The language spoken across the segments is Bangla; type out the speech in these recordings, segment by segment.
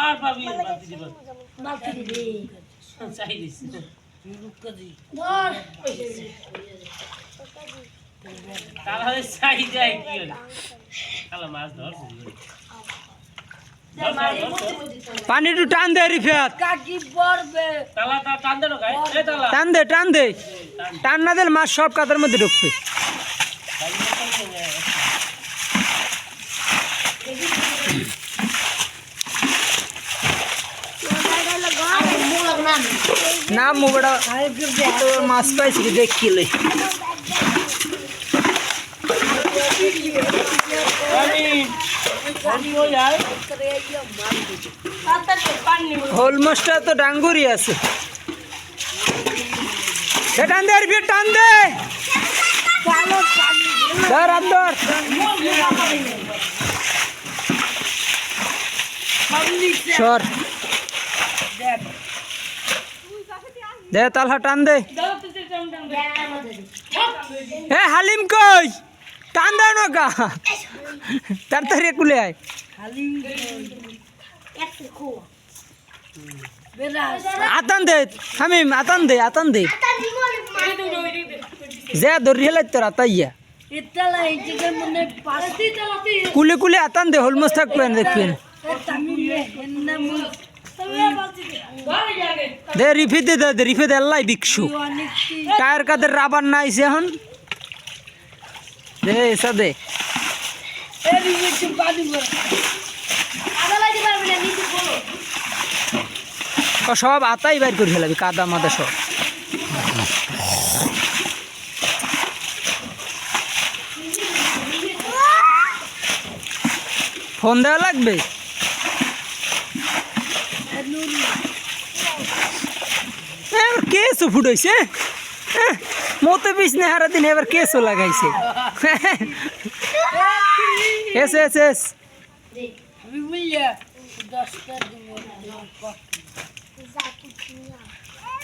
আর পাবি বালতি দিবা চাই দিস কাল হলে চাই যায় কি হলো কাল মাছ ধর পানিটু টান দে কাকি তালা টান দে টান দে টান দে। টান না দিলে মাছ সব কাতার মধ্যে ঢুকবে? না মুগড়া মাছ পাইছি দেখিলে যায় হোল মাছটা তো ডাঙ্গুরি আছে। টান দে। রিফাত টান দে ধর সর। দে তালহা টান দে। এ হালিম কই? টান দাও না কা তাড়াতাড়ি কুলে আয়। আতান দে হামিম আতান দে আতান দে। যে ধরি হেলাই তোর আতাইয়া ইতালা এই যে পাস্তি তালাতি কুলে কুলে আতান দে হলমস থাকবেন দেখবেন দে রিফি দে দে রিফি দে আল্লাহ অনেক টায়ার কাদের রাবার নাইছে এখন। দে, এসা দে। পানি সব আতাই বাইর করে ফেলাবি, কাদা মাদা সব। ফোন দেওয়া লাগবে? কেসও ফুটাইছে মতো পিস নে হারা দিন এবার কেসও লাগাইছে। S S S.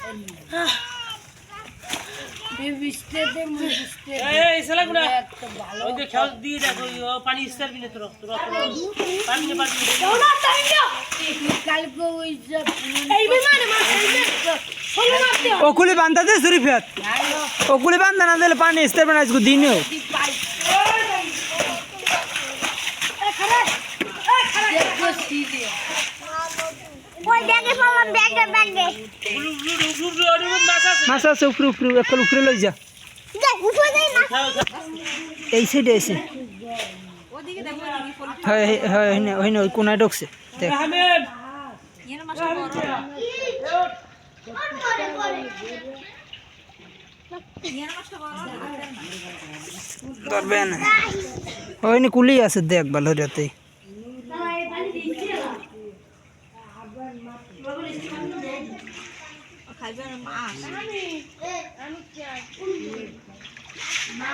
আমি বললে দশটা দিন বিস্তেতে মুস্তে এই সালা গুনা একটা ভালো ওই যে খেল দিয়ে দেখো ও পানি ইস্তার বিনে তোর তোর পানি নে পানি কালকে ওই যে ওকুলি বান্ধা দে ওকুলি বান্ধা না দিলে পানি ইস্তার আজকে দিনেও। মাছ আছে উপরে উপরে একল উপরে লই যা। এই সাইডে আছে না ওই কোনায় ঢুকছে। দেখ। আহমেদ ধরবে হয় না কুলি আছে দেখ ভালো রাতে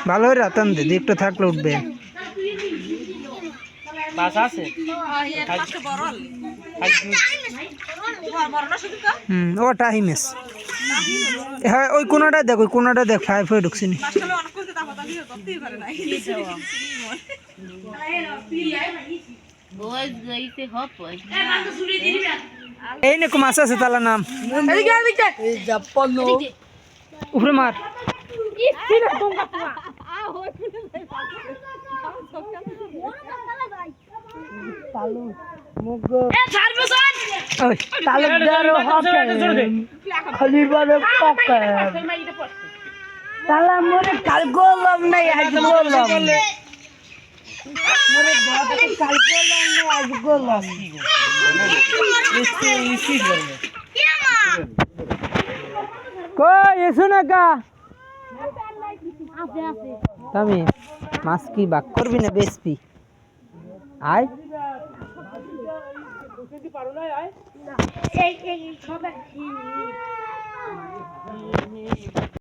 ভালো হয়ে রাতান দে একটু থাকলে উঠবে। মাছ আছে? হুম ও হ্যাঁ ওই কোনাটা দেখ ওই কোনাটা দেখ ফাইভ হয়ে ঢুকছি নি। এই নাকো মাছ আছে তালা নাম। উপরে মার। তালা মোরে কাল গোলাম নাই আজ গোলাম। মাছ কি বাক করবি না বেসপি আয়। এই সবাই।